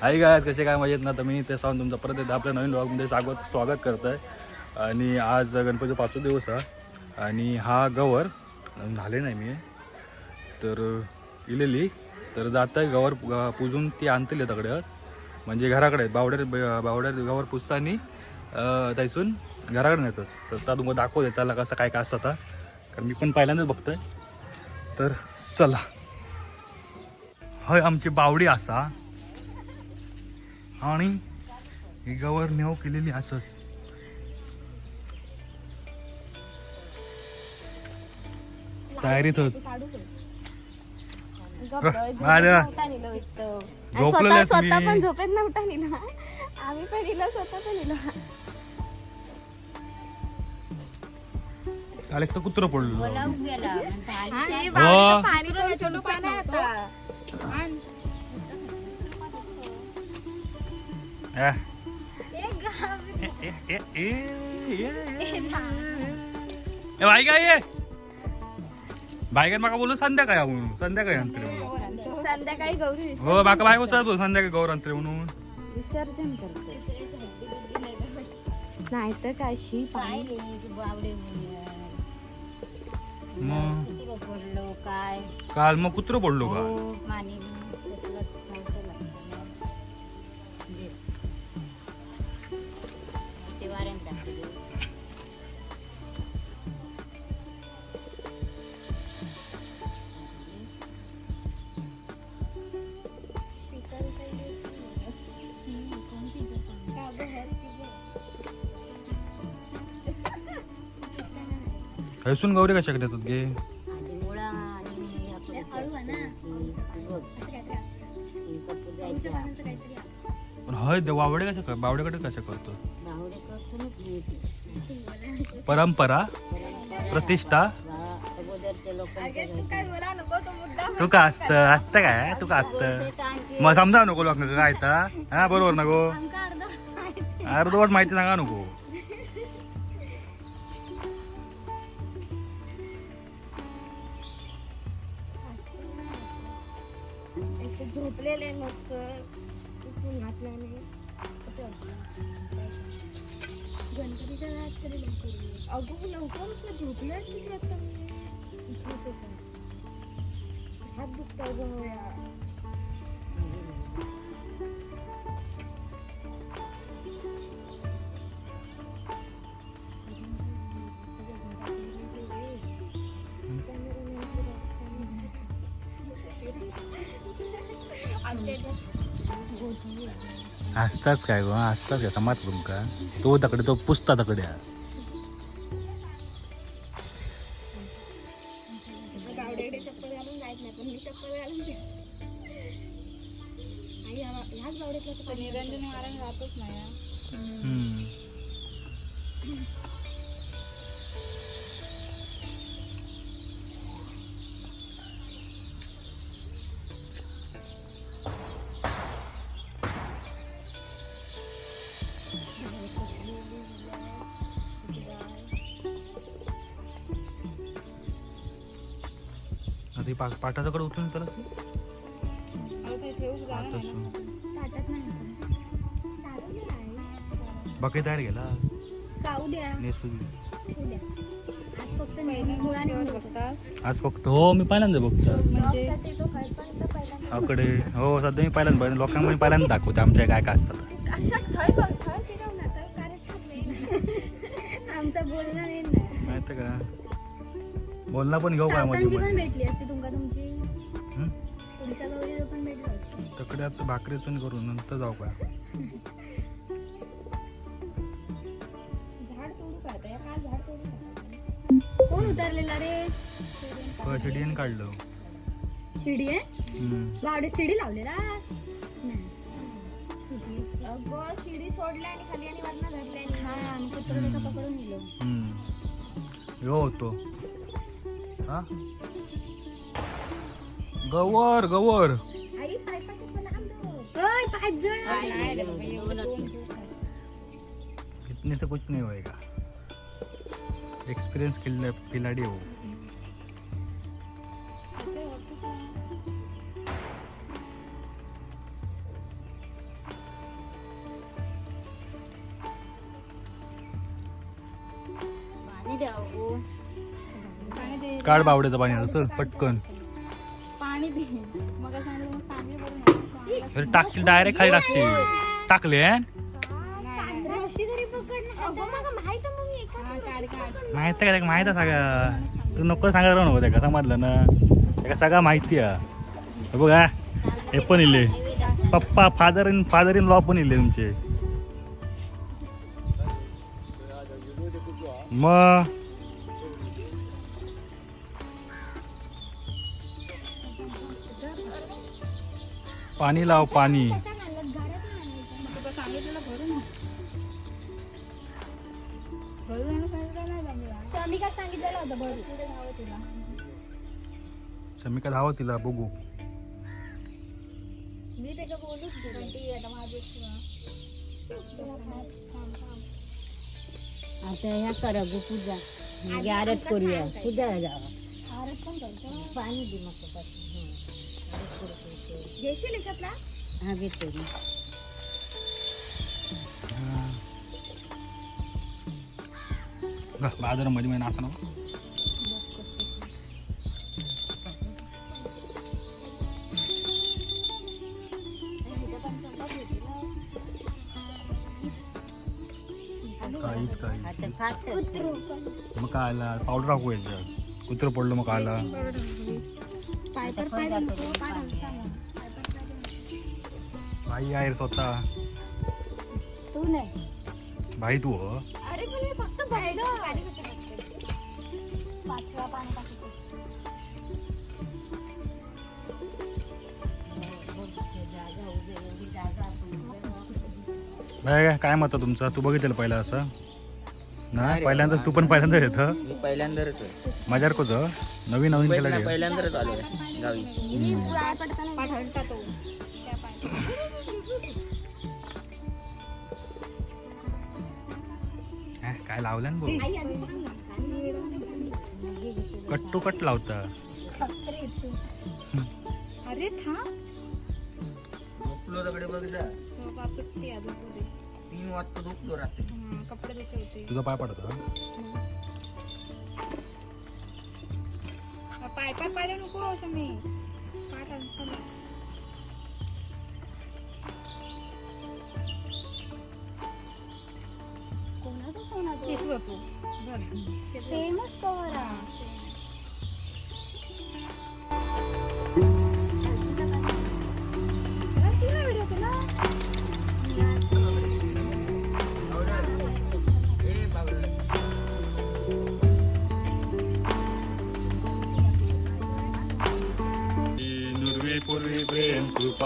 हाय काय कसे काय मजेत? ना तर मी ते सांगून तुमचं परत एकदा आपल्या नवीन ब्लॉगमध्ये स्वागत स्वागत करत आहे आणि आज गणपती पाचवा दिवस हा. आणि हा गवर झाले नाही मी. तर इलेली तर जात आहे गवर पुजून ती आणतील तकडे म्हणजे घराकडे बावड्यात बावड्यात गवर पुजतानी त्यासून घराकडे नेतात तर त्या तुम्हाला दाखवते चला कसं काय काय असतं आता. कारण मी पण पहिल्यांदाच बघतोय. तर चला. हय आमची बावडी असा. आणि ही गवर नेव केलेली असत तयारीत होत. स्वतः पण झोपेत नव्हता निला. आम्ही पण इला स्वतः पण इला काल एक तर कुत्र पडलो हो. आता. ए, बाई काय ये बाई काय माका बोलू संध्याकाळी म्हणून संध्याकाळी अंतरे म्हणून. संध्याकाळी गौरी विसर्जन हो बाका बायको सांगतो संध्याकाळी गौर अंतरे म्हणून. विसर्जन करते. नाही तर काशी पाणी मग? पडलो काय? काल मग कुत्र पडलो का? हो पाणी हैसून गौरी कशा देतात गे? पण हय वावडे कशा कर बावडेकडे कशा करतो? परंपरा? प्रतिष्ठा? तू का असत असत काय? तू का असत? मग समजा नको लोक काय हा बरोबर नको अर्धवट माहिती सांगा नको. झोपलेले मस्त उठून घातल्याने गणपतीच्या वेळात तरी लवकर अगो लवकर उठलं. झोपले असते की आता झोप येत आहे. हात दुखताय गं. आसताच काय गो आसताच काय समाज तुमका. तो तकडे तो पुसता तकडे हे पा- पाटाचं. कडे उचलून चला. बाकी तयार गेला. आज फक्त हो मी पहिल्यांदा बघतो म्हणजे तो आकडे हो सध्या मी पहिल्यांदा बघ- लोकांना मी पहिल्यांदा दाखवते आमच्या काय काय असतात. आमचं बोलणं नाही. का? बोलणं पण घेऊ काय मध्ये सावतांची पण मध्ये. भेटली असते तुमका तुमची. हं? तुमच्या गौरीला पण भेटलं असतं. तकडे आता भाकरीतून करू नंतर जाऊ का झाड तोडू काढताय का झाड तोडू काढताय? कोण उतरलेला रे? शिडीन काढलं. शिडी आहे हम्म. गावडे शिडी लावलेला? अगं शिडी सोडल्या आणि खाली आणि वरनं धरल्या हा आणि कुत्र त्याचा पकडून नेलो हम्म. ह्यो होतो. हा गवर गवर. इतने से कुछ नहीं होएगा. एक्सपीरियंस खिलाड़ी हो. काढ बावड्याचं पाणी आता चल पटकन. पाणी दे. मग सांगितलं टाकशील डायरेक्ट खाली टाकशील टाकले हं? रशी तरी पकड अगं मग माहीत आहे का माहीत आहे सगळं तू नको सांगायला नको त्याला समजलं ना. त्याला सगळं माहिती आहे. बघा हे पण इले. पप्पा father in father in law पण इले तुमचे. मग? पाणी लाव पाणी. तुला सांगितलं भरून भरून स्वामिका सांगितलेलं होतं भरून तुला. शमिका धाव तिला बघू. मी त्याच्या बोलूच आता माझे आता ह्या करा गो पूजा. मग आरत करूया. पूजा जावा. आरत पण करतो पाणी दे मग घेशील याच्यातला? हा घेतो मी. बाजारामध्ये मी नाचा ना काहीच काही आता खात. मग काय पावडर टाकू याच्यात. कुत्र पडलं मग आला भाई आहे स्वतः. तू नाही भाई तू हो? अरे पण मी फक्त बघतो पाणी काय- काय मत तुमचं? तू बघितलं पहिला असं? ना पहिल्यांदा तू पण पहिल्यांदा येतं मी पहिल्यांदाच आहे. मजार कोच नवीन नवीन केलं पहिल्यांदा रे. पहिल्यांदाच आलो आहे गावी. हा, काय लावलं ना भाऊ कट टू कट लावता. अरे तू अरे थांब. झोपलो तिकडे बघ जा सोफा सुट्टी अजून पुढे तीन वाजता झोपलो रात्री. कपडे त्याचे होते तुझा पाय पडत पाय पाय पाहिलं नको असं मी पाठ हलतं. कोणाचं कोणाचं? सेमच cover आहे.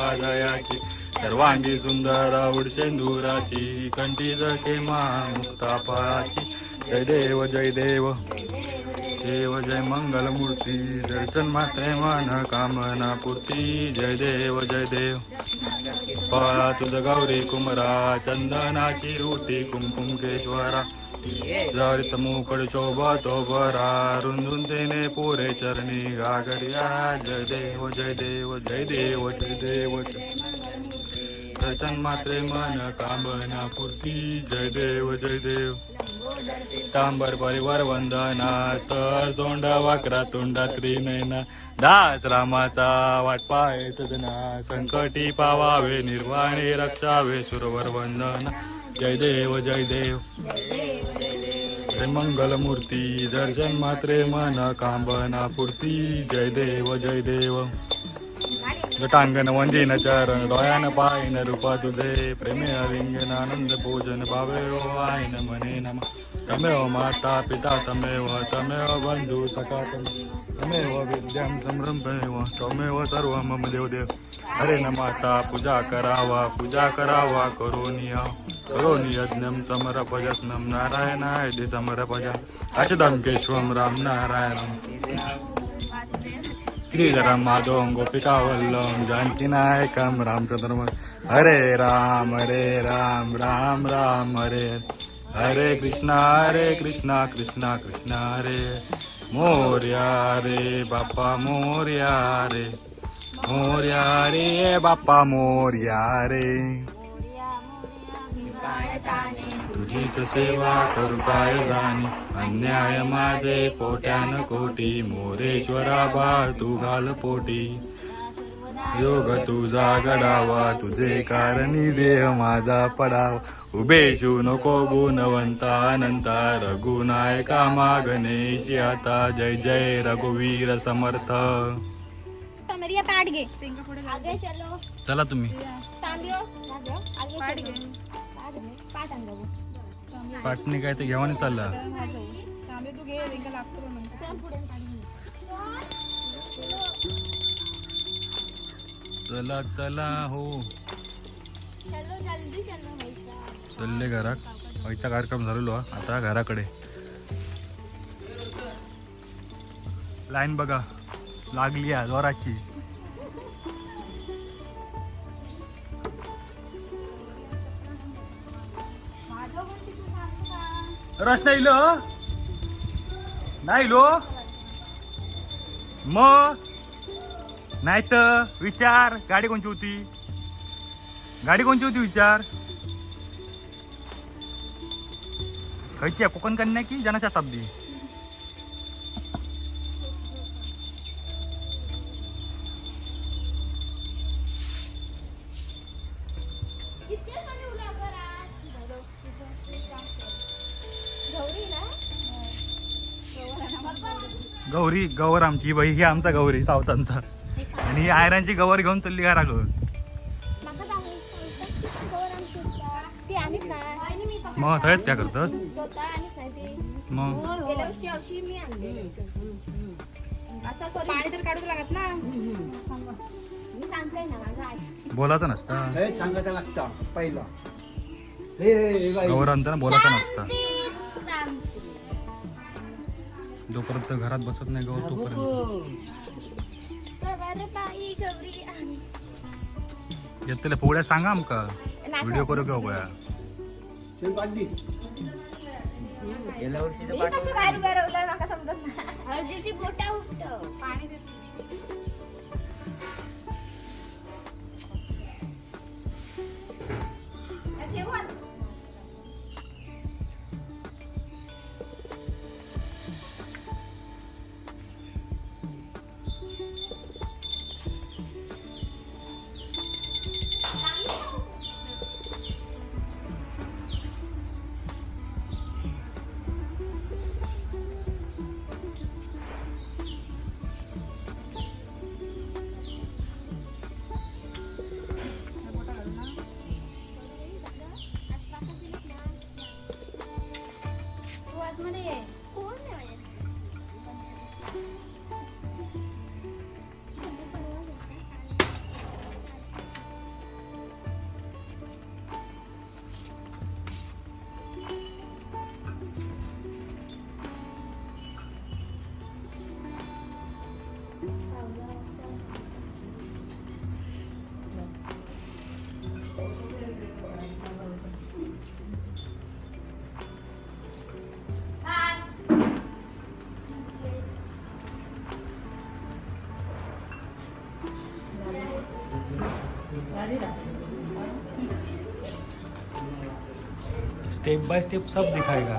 प्रेम सर्वांगी सुंदर आवड शेंदुराची कंठी जके मुक्ता फळाची जय देव जय देव. देव जय मंगल मूर्ती दर्शन माते मन कामना पूर्ती जय देव जय देव. फळा तुझ गौरी कुमरा चंदनाची रुती कुमकुम केश्वरा जरित मुकड शोभा तो बरा रुंदून तेने पोरे चरणी गागरिया जय देव जय देव जय देव जय देव जय मात्रे मन कामना पूर्ती. जय देव जय देव. तांबर परिवार वंदना सर सोंड वाकरा तोंडा त्रिनयना दास रामाचा वाट पाय सजना संकटी पावावे निर्वाणे रक्षावे सुरवर वंदना जय देव जय देव. मंगल मूर्ती दर्शन मात्रे मन कांबना पूर्ती. जय देव जय देव. जटांगण वंदिन चरण डोळ्यान पायन रूपा तुझे प्रेमे अलिंगन आनंद पूजन भावे ओ आयन मने नम। तमेव माता पिता तमेव तमेव बंधू सखा तमेव विद्यां संरंभेव तमेव सर्व मम देव देव। हरे न माता पूजा करावा पूजा करावा करोनिया। करोनि यज्ञम नारायणाय दे समरपजा अचदं केशवं राम नारायणम्। श्रीधरम गोपिका वल्लम जानकी नायकम रामचंद्र हरे राम हरे राम राम राम हरे हरे कृष्णा हरे कृष्णा कृष्णा कृष्णा हरे मोर्या रे बाप्पा मोर्या रे मोर्या रे बाप्पा मोर्या रे तुझीच सेवा करू काय जाणी अन्याय माझे कोट्यान कोटी मोरेश्वरा बाळ तू घाल पोटी. योग तुझा गडावा तुझे कारणी देह माझा पडावा. उभे शू नको गुणवंता अनंता रघुनायका मागणेशी आता जय जय रघुवीर समर्थ. चला. तुम्ही. पाटणी काय ते घेवाने चालला. चला चला हो. चलले घरात. व्हायचा कार्यक्रम झालेलो हा. आता घराकडे. लाईन बघा. लागली आहे जोराची. रस्ता नाही नाही लो. मग? नाही तर विचार गाडी कोणची होती? गाडी कोणची होती विचार? खयची आहे कोकण कन्या की जनशताब्दी? गौरी गौर आमची बाई ही आमचा गौरी सावतांचा. आणि ही आयरांची गौर घेऊन चालली घरा फक्त मग थंयच काय करतात? मग. बोलायचं नसतं. सांगायचं लागतं पहिलं. बाई. गौर आणताना बोलायचं नसतं. जोपर्यंत घरात बसत नाही गौर तोपर्यंत. येतले पोळ्या सांगा आमका. व्हिडिओ करू घेऊ पाडली. गेल्या वर्षी स्टेप बाय स्टेप सब दिखाएगा।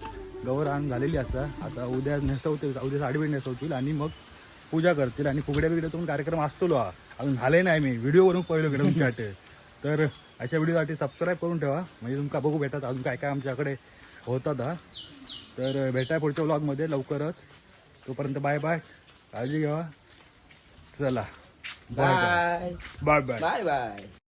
गौर आण झालेली असता. आता उद्या नेसवतील उद्या साडीबीड नेसवतील आणि मग पूजा करतील आणि फुगड्या बिगड्यातून कार्यक्रम असतो हा. अजून झाले नाही मी व्हिडिओ करून पहिलं गेलो तुमच्यासाठी तर अशा व्हिडिओसाठी सबस्क्राईब करून ठेवा. म्हणजे तुमका बघू भेटतात अजून काय काय आमच्याकडे होतात हा. तर भेटाय पुढच्या व्लॉगमध्ये लवकरच. तोपर्यंत बाय बाय काळजी घ्यावा चला. Bye bye bye bye bye